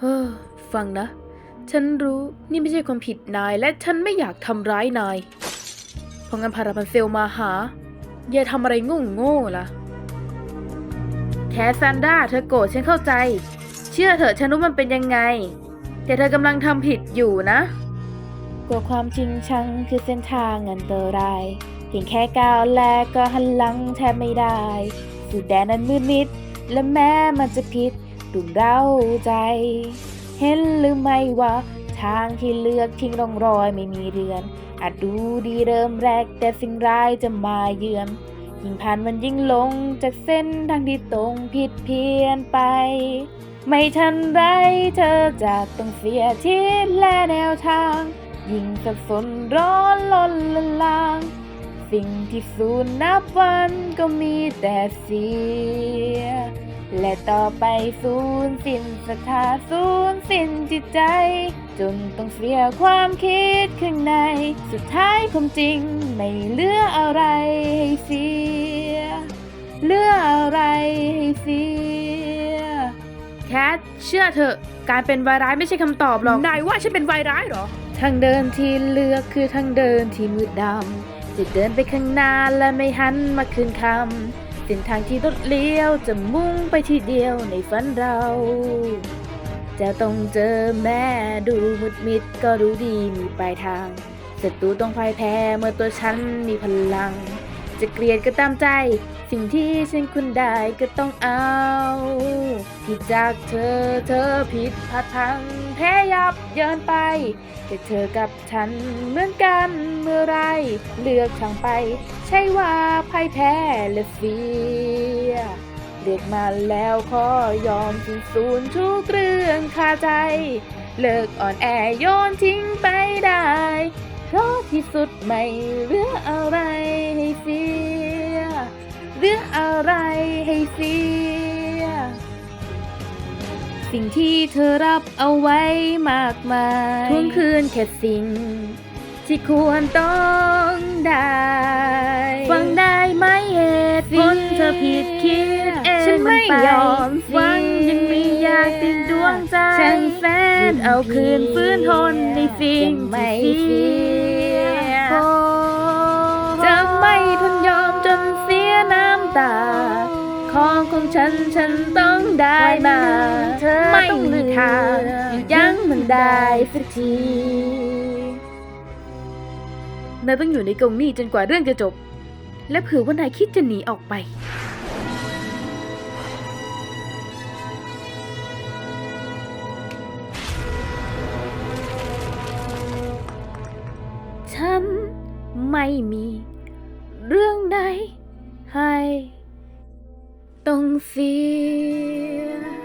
เฮ้อฟังนะ ฉันรู้นี่ไม่ใช่ความผิดนายและฉันไม่อยากทำร้ายนาย เพราะงั้นพาราพันเซลมาหา อย่าทำอะไรโง่โง่ล่ะ แคสซันด้าเธอโกรธฉันเข้าใจ เชื่อเถอะฉันรู้มันเป็นยังไง แต่เธอกำลังทำผิดอยู่นะกลัวความจริงชังคือเส้นทางอันตรายเพียงแค่ก้าวแรกก็หันหลังแทบไม่ได้ สุดแดนนั้นมืดมิด และแม้มันจะผิด ดุเร้าใจ เห็นหรือไม่ว่า ทางที่เลือกทิ้งร่องรอยไม่มีเรือน อาจดูดีเริ่มแรกแต่สิ่งร้ายจะมาเยือน ยิ่งผ่านมันยิ่งหลงจากเส้นทางที่ตรงผิดเพี้ยนไป ไม่ทันไรเธอจะต้องเสียทิศและแนวทาง ยิ่งสับสนร้อนลนละลางสิ่งที่สูญนับวันก็มีแต่เสีย และต่อไปสูญสิ้นศรัทธาสูญสิ้นจิตใจ จนต้องเสียความคิดข้างใน สุดท้ายความจริงไม่เหลืออะไรให้เสียเหลืออะไรให้เสียแคทเชื่อเถอะ การเป็นวายร้ายไม่ใช่คำตอบหรอกนายว่าฉันเป็นวายร้ายเหรอ ทางเดินที่เลือกคือทางเดินที่มืดดำจะเดินไปข้างหน้าและไม่หันมาคืนคำ เส้นทางที่รถเลี้ยวจะมุ่งไปที่เดียวในฝันเรา จะต้องเจอแม่ดูมุดมิดก็รู้ดีมีปลายทางศัตรูต้องพ่ายแพ้เมื่อตัวฉันมีพลัง จะเกลียดก็ตามใจ สิ่งที่ฉันคุณได้ก็ต้องเอาที่จากเธอเธอผิดพลาดพังแพ้ยับเยินไป แต่เธอกับฉันเหมือนกันเมื่อไร เลือกทางไป ใช่ว่าพ่ายแพ้และเสียเลือกมาแล้วขอยอมสิ้นสูญทุกเรื่องคาใจ เลิกอ่อนแอโยนทิ้งไปได้ เพราะที่สุดไม่เหลืออะไรให้เสียเหลืออะไรให้เสีย สิ่งที่เธอรับเอาไว้มากมายทวงคืนแค่สิ่ง ที่ควรต้องได้ ฟังได้ไหมเหตุผลเธอผิดคิดเองฉันไม่ยอมฟังยังมีอยากติดดวงใจฉันแสนเอาคืนฟื้นทนในสิ่งจะไม่ที่เสีเสียยจะไม่ทนยอมจนเสียน้ำตา ของของฉันฉันต้องได้มาเธอไม่ต้องมีเลือกทางหยุดยั้งมันได้สักที นายต้องอยู่ในกรงนี้จนกว่าเรื่องจะจบ และเผื่อว่านายคิดจะหนีออกไป ฉันไม่มี เรื่องใดให้ต้องเสีย